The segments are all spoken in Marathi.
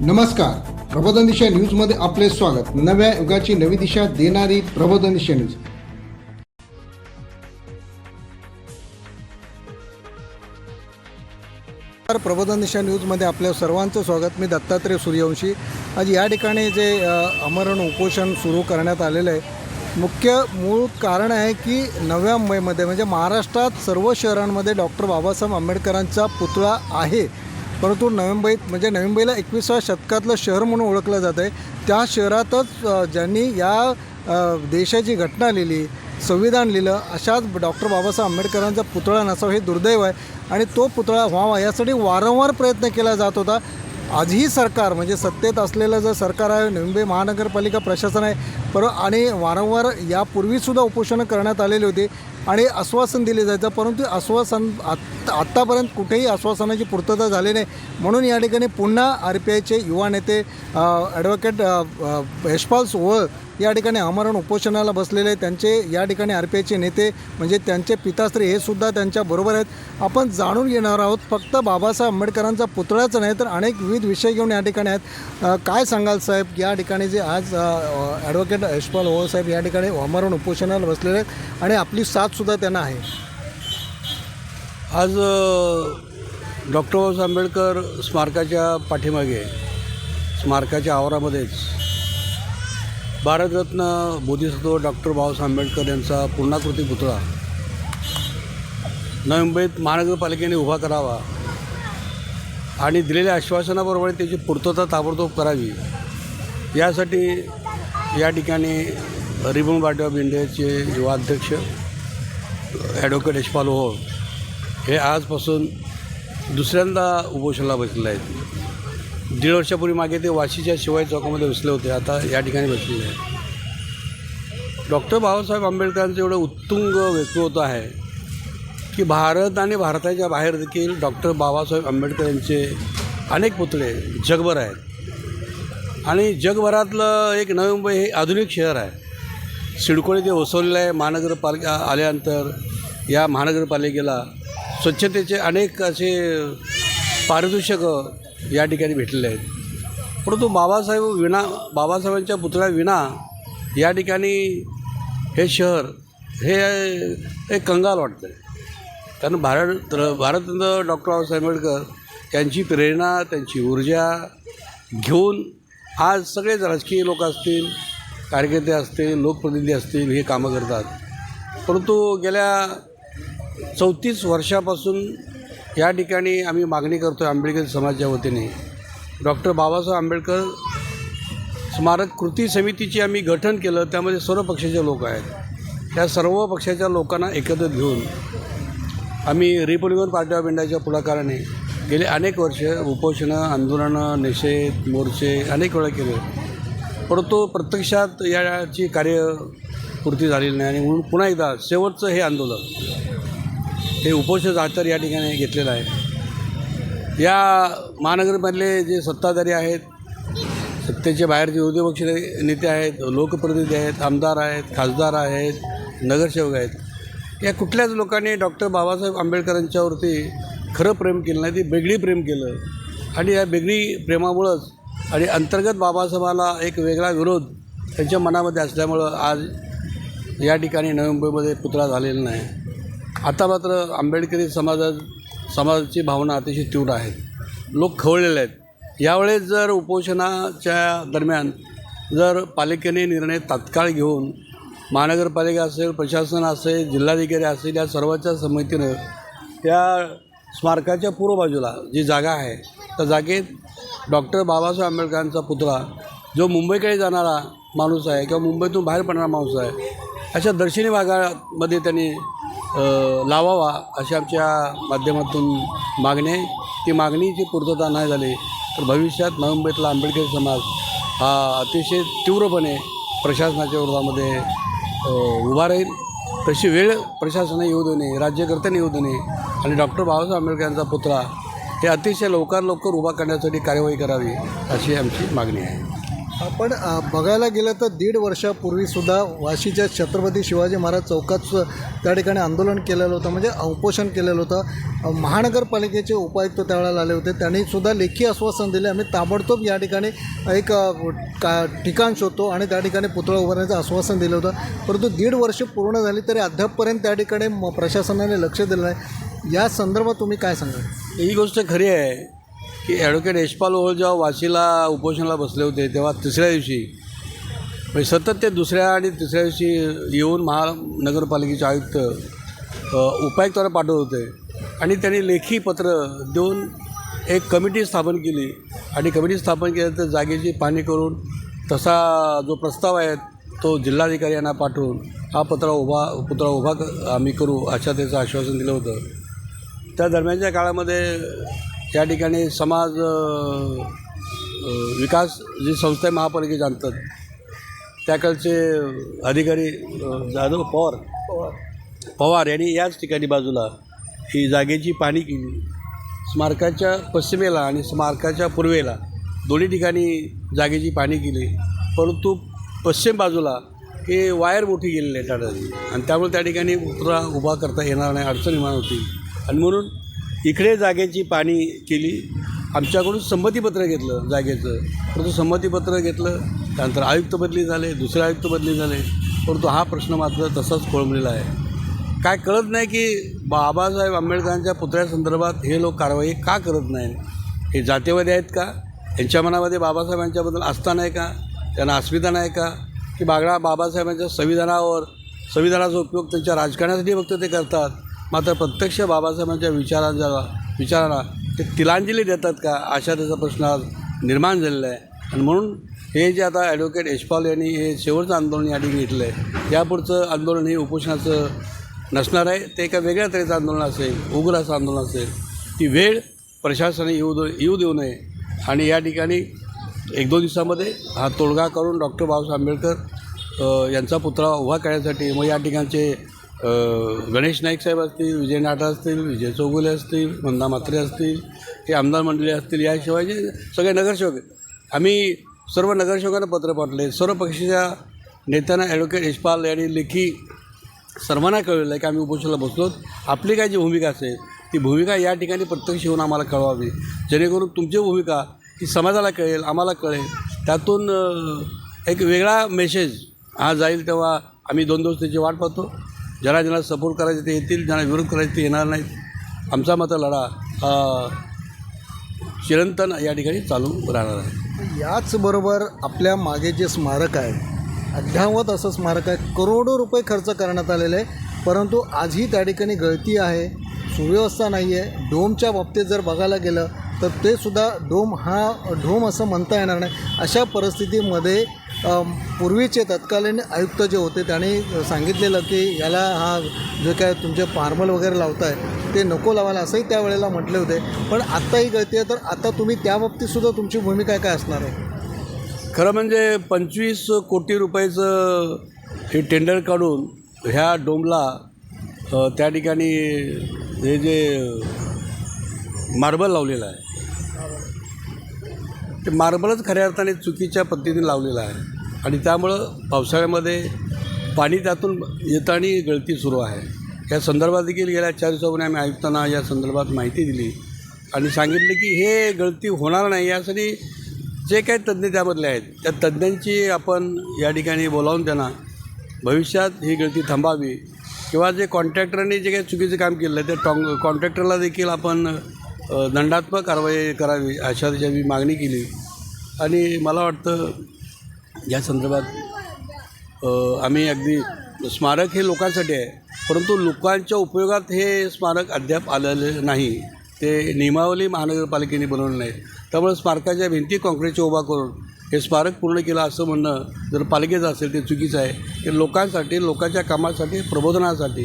नमस्कार. प्रबोधन दिशा न्यूजमध्ये आपले स्वागत. नव्या युगाची नवी दिशा देणारी प्रबोधन दिशा न्यूज. तर प्रबोधन दिशा न्यूजमध्ये आपल्या सर्वांचं स्वागत. मी दत्तात्रय सूर्यवंशी. आज या ठिकाणी जे अमरण उपोषण सुरू करण्यात आलेलं आहे मुख्य मूळ कारण आहे की नव्या मुंबईमध्ये म्हणजे महाराष्ट्रात सर्व शहरांमध्ये डॉक्टर बाबासाहेब आंबेडकरांचा पुतळा आहे. परंतु नवी म्हणजे नवी मुंबईला एकविसाव्या शतकातलं शहर म्हणून ओळखलं जातं आहे. त्या शहरातच ज्यांनी या देशाची घटना लिहिली संविधान लिहिलं अशाच डॉक्टर बाबासाहेब आंबेडकरांचा पुतळा नसावा हे दुर्दैव आहे. आणि तो पुतळा व्हावा यासाठी वारंवार प्रयत्न केला जात होता. आजही सरकार म्हणजे सत्तेत असलेलं जर सरकार आहे मुंबई महानगरपालिका प्रशासन आहे पर आणि वारंवार यापूर्वीसुद्धा उपोषणं करण्यात आलेली होती आणि आश्वासन दिले जायचं परंतु आश्वासन आत आत्तापर्यंत कुठेही आश्वासनाची पूर्तता झाली नाही. म्हणून या ठिकाणी पुन्हा आर पी आयचे युवा नेते ॲडव्होकेट यशपाल सोहळ या ठिकाणी आमरण उपोषणाला बसलेले आहेत. त्यांचे या ठिकाणी आर पी आयचे नेते म्हणजे त्यांचे पिताश्री हे सुद्धा त्यांच्याबरोबर आहेत. आपण जाणून घेणार आहोत फक्त बाबासाहेब आंबेडकरांचा पुतळाच नाही तर अनेक विविध विषय घेऊन या ठिकाणी आहेत. काय सांगाल साहेब? या ठिकाणी जे आज ॲडव्होकेट यशपाल ओळ साहेब या ठिकाणी आमरण उपोषणाला बसलेले आहेत आणि आपली साथसुद्धा त्यांना आहे. आज डॉक्टर बाबासाहेब आंबेडकर स्मारकाच्या पाठीमागे स्मारकाच्या आवारामध्येच भारतरत्न बोधिसत्व डॉक्टर बाबासाहेब आंबेडकर यांचा पूर्णाकृती पुतळा नवी मुंबईत महानगरपालिकेने उभा करावा आणि दिलेल्या आश्वासनाबरोबर त्याची पूर्तता ताबडतोब करावी यासाठी या ठिकाणी रिबन पार्टी ऑफ इंडियाचे युवा अध्यक्ष ॲडव्होकेट यशपाल ओहोळ हे आजपासून दुसऱ्यांदा उपोषणाला बसलेले आहेत. दीड वर्षापूर्वी मागे ते वाशीच्या शिवाय चौकामध्ये बसले होते. आता या ठिकाणी बसलेले आहे डॉक्टर बाबासाहेब आंबेडकरांचं एवढं उत्तुंग व्यक्तिमत्व आहे की भारत आणि भारताच्या बाहेर देखील डॉक्टर बाबासाहेब आंबेडकर यांचे अनेक पुतळे जगभर आहेत. आणि जगभरातलं एक नवी मुंबई हे आधुनिक शहर आहे. सिडकोळी ते वसवलेलं आहे महानगरपालिका आल्यानंतर या महानगरपालिकेला स्वच्छतेचे अनेक असे पारितोषिकं या ठिकाणी भेटलेले आहेत. परंतु बाबासाहेब विना बाबासाहेबांच्या पुतळ्याविना या ठिकाणी हे शहर हे एक कंगाल वाटतं कारण भारत भारतरत्न डॉक्टर बाबासाहेब आंबेडकर यांची प्रेरणा त्यांची ऊर्जा घेऊन आज सगळेच राजकीय लोक असतील कार्यकर्ते असतील लोकप्रतिनिधी असतील हे कामं करतात. परंतु गेल्या चौतीस वर्षापासून या ठिकाणी आम्ही मागणी करतो आहे आंबेडकर समाजाच्या वतीने. डॉक्टर बाबासाहेब आंबेडकर स्मारक कृती समितीची आम्ही गठन केलं त्यामध्ये सर्व पक्षाचे लोक आहेत. त्या सर्व पक्षाच्या लोकांना एकत्रित घेऊन आम्ही रिपब्लिकन पार्टी ऑफ इंडियाच्या पुढाकाराने गेले अनेक वर्ष उपोषणं आंदोलनं निषेध मोर्चे अनेक वेळा केले. परंतु प्रत्यक्षात याची कार्यपूर्ती झालेली नाही आणि म्हणून पुन्हा एकदा शेवटचं हे आंदोलन हे उपोषण आतर या ठिकाणी घेतलेलं आहे. या महानगरमधले जे सत्ताधारी आहेत सत्तेच्या बाहेर जे विरोधी पक्ष नेते आहेत लोकप्रतिनिधी आहेत आमदार आहेत खासदार आहेत नगरसेवक आहेत या कुठल्याच लोकांनी डॉक्टर बाबासाहेब आंबेडकरांच्यावरती खरं प्रेम केलं नाही ते वेगळी प्रेम केलं. आणि या वेगळी प्रेमामुळंच आणि अंतर्गत बाबासाहेबाला एक वेगळा विरोध त्यांच्या मनामध्ये असल्यामुळं आज या ठिकाणी नवी मुंबईमध्ये पुतळा झालेला नाही. आता मात्र आंबेडकरी समाजा समाजाची भावना अतिशय तीव्र आहे. लोक खवळलेले आहेत. यावेळेस जर उपोषणाच्या दरम्यान जर पालिकेने निर्णय तात्काळ घेऊन महानगरपालिका असेल प्रशासन असेल जिल्हाधिकारी असेल या सर्वांच्या संमतीनं त्या स्मारकाच्या पूर्व बाजूला जी जागा आहे त्या जागेत डॉक्टर बाबासाहेब आंबेडकरांचा पुतळा जो मुंबईकडे जाणारा माणूस आहे किंवा मुंबईतून बाहेर पडणारा माणूस आहे अशा दर्शनी भागामध्ये त्यांनी लावावा अशी आमच्या माध्यमातून मागणी आहे. ती मागणीची पूर्तता नाही झाली तर भविष्यात मुंबईतला आंबेडकर समाज हा अतिशय तीव्रपणे प्रशासनाच्या विरोधामध्ये उभा राहील. तशी वेळ प्रशासनाने येऊ देऊ नये राज्यकर्त्यांनी येऊ देऊ नये आणि डॉक्टर बाबासाहेब आंबेडकरांचा पुतळा हे अतिशय लवकर लवकर उभा करण्यासाठी कार्यवाही करावी अशी आमची मागणी आहे. आपण बघायला गेलं तर दीड वर्षापूर्वीसुद्धा वाशीच्या छत्रपती शिवाजी महाराज चौकात त्या ठिकाणी आंदोलन केलेलं होतं म्हणजे उपोषण केलेलं होतं. महानगरपालिकेचे उपायुक्त त्यावेळेला आले होते. त्यांनीसुद्धा लेखी आश्वासन दिले. आम्ही ताबडतोब या ठिकाणी एक का ठिकाण शोधतो आणि त्या ठिकाणी पुतळा उभारण्याचं आश्वासन दिलं होतं. परंतु दीड वर्ष पूर्ण झाली तरी अद्यापपर्यंत त्या ठिकाणी म- प्रशासनाने लक्ष दिलं नाही. या संदर्भात तुम्ही काय सांगाल? ही गोष्ट खरी आहे. की ॲडव्होकेट यशपाल ओळ जेव्हा वाशीला उपोषणाला बसले होते तेव्हा तिसऱ्या दिवशी. म्हणजे सतत ते दुसऱ्या आणि तिसऱ्या दिवशी येऊन महानगरपालिकेचे आयुक्त अ, उपायुक्तांना पाठवत होते. आणि त्यांनी लेखी पत्र देऊन एक कमिटी स्थापन केली. आणि कमिटी स्थापन केल्यानंतर जागेची पाहणी करून तसा जो प्रस्ताव आहे तो जिल्हाधिकारी यांना पाठवून हा पत्रा उभा पुतळा उभा क- आम्ही करू अशा त्याचं आश्वासन दिलं होतं. त्या दरम्यानच्या काळामध्ये त्या ठिकाणी समाज विकास जी संस्था आहे महापालिकेच्या अंतर्गत त्याकडचे अधिकारी जाधव पवार. पवार यांनी याच ठिकाणी बाजूला ही जागेची पाणी केली. स्मारकाच्या पश्चिमेला आणि स्मारकाच्या पूर्वेला दोन्ही ठिकाणी जागेची पाणी केली. परंतु पश्चिम बाजूला हे वायर मोठी गेलेली आहे टाटाची आणि त्यामुळे त्या ठिकाणी उतरा उभा करता येणार नाही अडचण निर्माण होती. आणि म्हणून इकडे जागेची पाणी केली. आमच्याकडून संमतीपत्र घेतलं जागेचं. परंतु संमतीपत्र घेतलं त्यानंतर आयुक्त बदली झाले दुसरे आयुक्त बदली झाले. परंतु हा प्रश्न मात्र तसाच कोळंबलेला आहे. काय कळत नाही की बाबासाहेब आंबेडकरांच्या पुतळ्यासंदर्भात हे लोक कारवाई का करत नाही हे जातीवादी आहेत का? यांच्या मनामध्ये बाबासाहेबांच्याबद्दल आस्था नाही का? त्यांना अस्मिता नाही का? की बागडा बाबासाहेबांच्या संविधानावर संविधानाचा उपयोग त्यांच्या राजकारणासाठी फक्त ते करतात? मात्र प्रत्यक्ष बाबासाहेबांच्या विचारांच्या विचारांना ते तिलांजली देतात का? अशा त्याचा प्रश्न आज निर्माण झालेला आहे. आणि म्हणून हे जे आता ॲडव्होकेट यशपाल यांनी हे शेवटचं आंदोलन या ठिकाणी घेतलं आहे यापुढचं आंदोलन हे उपोषणाचं नसणार आहे. ते एका वेगळ्या तऱ्हेचं आंदोलन असेल उग्र असं आंदोलन असेल ती वेळ प्रशासनाने येऊ येऊ देऊ नये. आणि या ठिकाणी एक दोन दिवसामध्ये हा तोडगा करून डॉक्टर बाबासाहेब आंबेडकर यांचा पुतळा उभा करण्यासाठी मग या ठिकाणचे गणेश नाईक साहेब असतील विजय नाटा असतील विजय चौगुले असतील मंदा म्हात्रे असतील हे आमदार मंडळी असतील याशिवाय जे सगळे नगरसेवक आम्ही सर्व नगरसेवकांना पत्र पाठवले. सर्व पक्षाच्या नेत्यांना ॲडव्होकेट यशपाल यांनी लेखी सर्वांना कळलेलं आहे की आम्ही उपोषणाला बसलो आपली काय जी भूमिका असेल ती भूमिका या ठिकाणी प्रत्यक्ष येऊन आम्हाला कळवावी. जेणेकरून तुमची भूमिका ही समाजाला कळेल आम्हाला कळेल. त्यातून एक वेगळा मेसेज हा जाईल तेव्हा आम्ही दोन दिवस त्याची वाट पाहतो. ज्यांना ज्यांना सपोर्ट करायचे ते येतील ज्यांना विरोध करायचे ते येणार नाहीत. आमचा मात्र लढा हा चिरंतन या ठिकाणी चालू राहणार आहे. याचबरोबर आपल्या मागे जे स्मारक आहे अद्यावत असं स्मारक आहे करोडो रुपये खर्च करण्यात आलेले आहे. परंतु आजही त्या ठिकाणी गळती आहे सुव्यवस्था नाही आहे डोमच्या बाबतीत जर बघायला गेलं तर ते सुद्धा डोम हा ढोम असं म्हणता येणार नाही. अशा परिस्थितीमध्ये पूर्वीचे तत्कालीन आयुक्त जे होते त्यांनी सांगितलेलं की याला हा जे काय तुमचे फार्मल वगैरे लावताय ते नको लावायला असंही त्यावेळेला म्हटले होते. पण आत्ताही गळती आहे तर आता तुम्ही त्या तुमची भूमिका काय असणार आहे? खरं म्हणजे पंचवीस कोटी रुपयाचं हे टेंडर काढून ह्या डोमला त्या ठिकाणी हे जे मार्बल लावलेलं आहे ते मार्बलच खऱ्या अर्थाने चुकीच्या पद्धतीने लावलेलं आहे. आणि त्यामुळं पावसाळ्यामध्ये पाणी त्यातून येताना गळती सुरू आहे. या संदर्भात देखील गेल्या चार दिवसापूर्वी आम्ही आयुक्तांना या संदर्भात माहिती दिली आणि सांगितलं की हे गळती होणार नाही यासाठी जे काही तज्ज्ञ त्यामधले आहेत त्या तज्ज्ञांची आपण या ठिकाणी बोलावून त्यांना भविष्यात ही गळती थांबावी किंवा जे कॉन्ट्रॅक्टरांनी जे काही चुकीचं काम केलं आहे ते टॉंग कॉन्ट्रॅक्टरला देखील आपण दंडात्मक कारवाई करावी अशा त्याची मागणी केली. आणि मला वाटतं या संदर्भात आम्ही अगदी स्मारक हे लोकांसाठी आहे परंतु लोकांच्या उपयोगात हे स्मारक अद्याप आलेले नाही. ते नियमावली महानगरपालिकेने बनवलं नाही त्यामुळे स्मारकाच्या भिंती काँक्रीटच्या उभा करून हे स्मारक पूर्ण केलं असं म्हणणं जर पालिकेचं असेल ते चुकीचं आहे. ते लोकांसाठी लोकांच्या कामासाठी प्रबोधनासाठी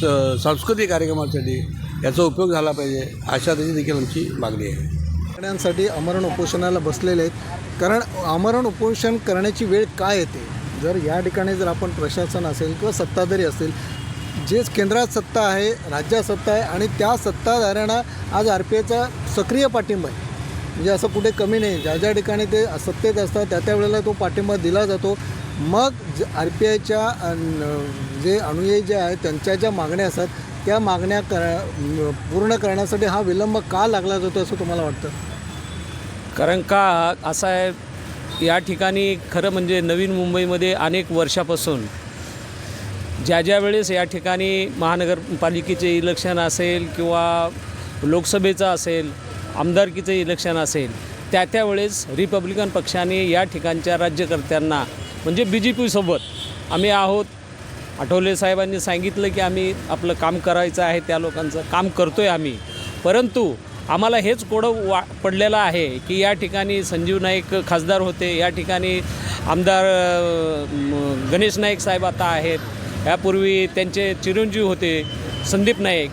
स- सांस्कृतिक कार्यक्रमासाठी याचा उपयोग झाला पाहिजे अशा त्याची देखील आमची मागणी आहे. मागण्यांसाठी आमरण उपोषणाला बसलेले आहेत. कारण आमरण उपोषण करण्याची वेळ काय येते? जर या ठिकाणी जर आपण प्रशासन असेल किंवा सत्ताधारी असेल जे केंद्रात सत्ता आहे राज्यात सत्ता आहे आणि त्या सत्ताधाऱ्यांना आज आर पी आयचा सक्रिय पाठिंबा आहे. म्हणजे असं कुठे कमी नाही. ज्या ज्या ठिकाणी ते सत्तेत असतात त्या त्या वेळेला तो पाठिंबा दिला जातो. मग आर पी आयच्या जे अनुयायी जे आहेत त्यांच्या ज्या मागण्या असतात त्या मागण्या कर पूर्ण करण्यासाठी हा विलंब का लागला जातो असं तुम्हाला वाटतं? कारण का असं आहे या ठिकाणी खरं म्हणजे नवीन मुंबईमध्ये अनेक वर्षापासून ज्या ज्या वेळेस या ठिकाणी महानगरपालिकेचे इलेक्शन असेल किंवा लोकसभेचं असेल आमदारकीचं इलेक्शन असेल त्या त्यावेळेस रिपब्लिकन पक्षाने या ठिकाणच्या राज्यकर्त्यांना म्हणजे बी जे पीसोबत आम्ही आहोत. आठवले साहेबांनी सांगितलं की आम्ही आपलं काम करायचं आहे त्या लोकांचं काम करतो आहे आम्ही. परंतु आम्हाला हेच कोडं वा पडलेलं आहे की या ठिकाणी संजीव नाईक खासदार होते या ठिकाणी आमदार गणेश नाईक साहेब आता आहेत. यापूर्वी त्यांचे चिरंजीव होते संदीप नाईक.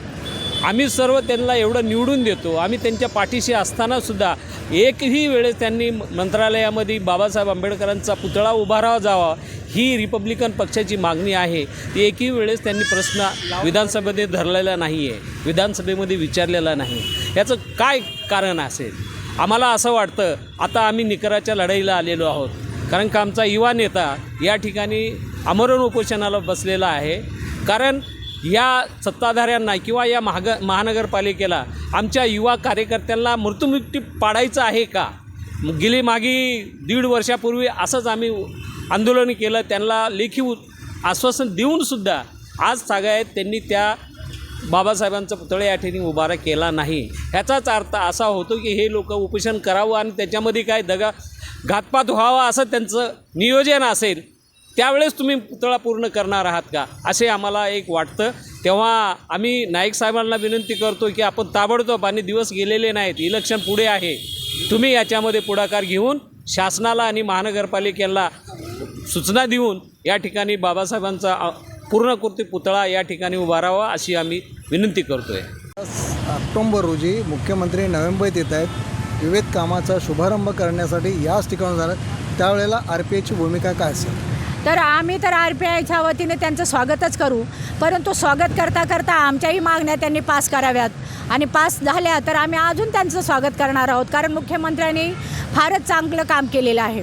आम्ही सर्व त्यांना एवढं निवडून देतो. आम्ही त्यांच्या पाठीशी असतानासुद्धा एकही वेळेस त्यांनी मंत्रालयामध्ये बाबासाहेब आंबेडकरांचा पुतळा उभारावा जावा ही रिपब्लिकन पक्षाची मागणी आहे. ती एकही वेळेस त्यांनी प्रश्न विधानसभेमध्ये धरलेला नाही आहे विधानसभेमध्ये विचारलेला नाही. याचं काय कारण असेल? आम्हाला असं वाटतं आता आम्ही निकराच्या लढाईला आलेलो आहोत. कारण का आमचा युवा नेता या ठिकाणी आमरण उपोषणाला बसलेला आहे. कारण या सत्ताधाऱ्यांना किंवा या महाग महानगरपालिकेला आमच्या युवा कार्यकर्त्यांना मृत्युमुक्ती पाडायचं आहे का? गेली मागी दीड वर्षापूर्वी असंच आम्ही आंदोलन केलं त्यांना लेखी आश्वासन देऊनसुद्धा आज सगळ्यात त्यांनी त्या बाबासाहेबांचा पुतळे या ठिकाणी उभारा केला नाही. ह्याचाच अर्थ असा होतो की हे लोक उपोषण करावं आणि त्याच्यामध्ये काय दगा घातपात व्हावा असं त्यांचं नियोजन असेल त्यावेळेस तुम्ही पुतळा पूर्ण करणार आहात का? असे आम्हाला एक वाटतं. तेव्हा आम्ही नाईक साहेबांना विनंती करतो की आपण ताबडतोब आणि दिवस गेलेले नाहीत इलेक्शन पुढे आहे. तुम्ही याच्यामध्ये पुढाकार घेऊन शासनाला आणि महानगरपालिकेला सूचना देऊन या ठिकाणी बाबासाहेबांचा पूर्णकृती पुतळा या ठिकाणी उभारावा अशी आम्ही विनंती करतो आहे ऑक्टोंबर रोजी मुख्यमंत्री नवी मुंबईत येत आहेत. विविध कामाचा शुभारंभ करण्यासाठी याच ठिकाणी झालं त्यावेळेला आर पी आयची भूमिका काय असेल? तर आम्ही तर आर पी आयच्या वतीने त्यांचं स्वागतच करू. परंतु स्वागत करता करता आमच्याही मागण्या त्यांनी पास कराव्यात. आणि पास झाल्या तर आम्ही अजून त्यांचं स्वागत करणार आहोत. कारण मुख्यमंत्र्यांनी फारच चांगलं काम केलेलं आहे.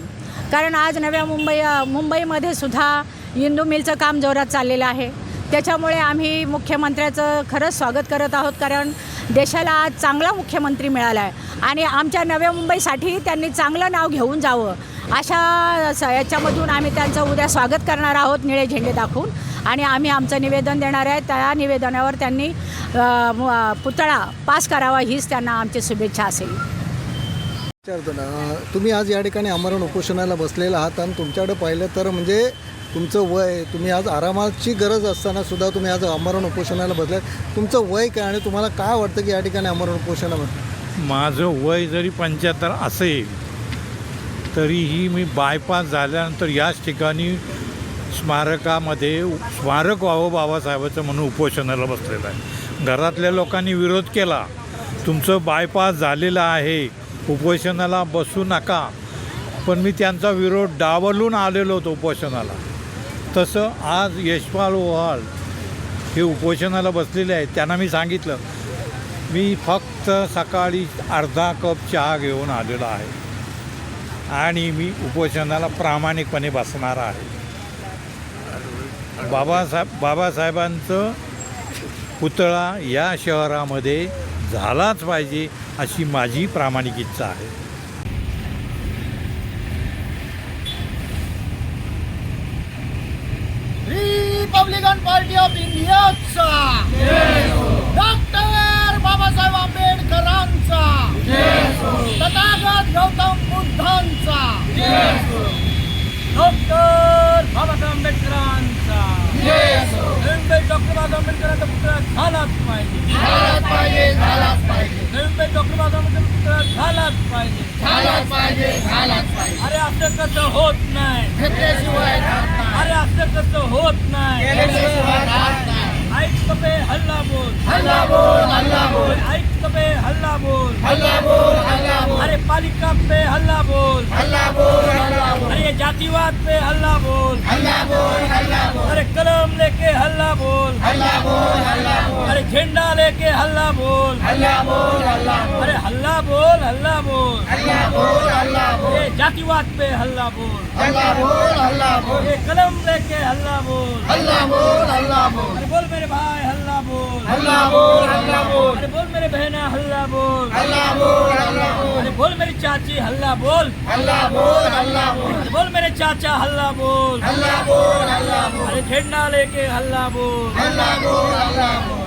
कारण आज नव्या मुंबई मुंबईमध्ये सुद्धा इंदू मिलचं काम जोरात चाललेलं आहे. त्याच्यामुळे आम्ही मुख्यमंत्र्याचं खरंच स्वागत करत आहोत. कारण देशाला आज चांगला मुख्यमंत्री मिळाला आहे. आणि आमच्या नव्या मुंबईसाठी त्यांनी चांगलं नाव घेऊन जावं. अशा स याच्यामधून आम्ही त्यांचं उद्या स्वागत करणार आहोत निळे झेंडे दाखवून. आणि आम्ही आमचं निवेदन देणार आहे. त्या निवेदनावर त्यांनी पुतळा पास करावा हीच त्यांना आमची शुभेच्छा असेल. विचारतो ना अं, तुम्ही आज या ठिकाणी आमरण उपोषणाला बसलेला आहात आणि तुमच्याकडे पाहिलं तर म्हणजे तुमचं वय तुम्ही आज आरामाची गरज असताना सुद्धा तुम्ही आज आमरण उपोषणाला बसलाय तुमचं वय काय आणि तुम्हाला काय वाटतं की या ठिकाणी आमरण उपोषणा बसलं माझं वय जरी पंच्याहत्तर असेल तरीही मी बायपास झाल्यानंतर याच ठिकाणी स्मारकामध्ये स्मारक व्हावं बाबासाहेबाचं म्हणून उपोषणाला बसलेलं आहे. घरातल्या लोकांनी विरोध केला. तुमचं बायपास झालेलं आहे. उपोषणाला बसू नका. पण मी त्यांचा विरोध डावलून आलेलो होतो उपोषणाला. तसं आज यशपाल ओहाल हे उपोषणाला बसलेले आहेत. त्यांना मी सांगितलं मी फक्त सकाळी अर्धा कप चहा घेऊन आलेलो आहे. आणि मी उपोषणाला प्रामाणिकपणे बसणार आहे. बाबासाहेब बाबासाहेबांचं पुतळा या शहरामध्ये झालाच पाहिजे अशी माझी प्रामाणिक इच्छा आहे. रिपब्लिकन पार्टी ऑफ इंडियाचा. डॉक्टर बाबासाहेब आंबेडकरांचा. तथागत गौतम बुद्धांचा डॉक्टर बाबासाहेब आंबेडकरांचा. नवीन डॉक्टर बाबासाहेब आंबेडकरांचा पुतळा झालाच पाहिजे. नवीन डॉक्टर बाबासाहेब आंबेडकर पुतळा झालाच पाहिजे. अरे असं कसं होत नाही. अरे असं कसं होत नाही. ऐक हल्ला बोल. हल्ला बोल हल्ला बोल. ऐक कपे हल्ला बोल हल्ला बोल हल्ला बोल अरे पालिका पे हल्ला बोल हल्ला बोल हल्ला बोल अरे जातिवाद पे हल्ला बोल हल्ला बोल हल्ला बोल अरे कलम लेके हल्ला बोल हल्ला बोल हल्ला बोल अरे झंडा लेके हल्ला बोल हल्ला बोल हल्ला बोल अरे हल्ला बोल हल्ला बोल हल्ला बोल हल्ला बोल जातिवाद पे हल्ला बोल हल्ला बोल हल्ला बोल कलम लेके हल्ला बोल हल्ला बोल हल्ला बोल अरे बोल मेरे भाई हल्ला बोल हल्ला बोल हल्ला बोल अरे बोल मेरे बहना हल्ला बोल। हल्ला बोल हल्ला बोल। बोल मेरी चाची हल्ला बोल। हल्ला बोल हल्ला बोल। बोल मेरे चाचा हल्ला बोल। हल्ला बोल हल्ला बोल। अरे झंडा लेके हल्ला बोल। हल्ला बोल हल्ला बोल।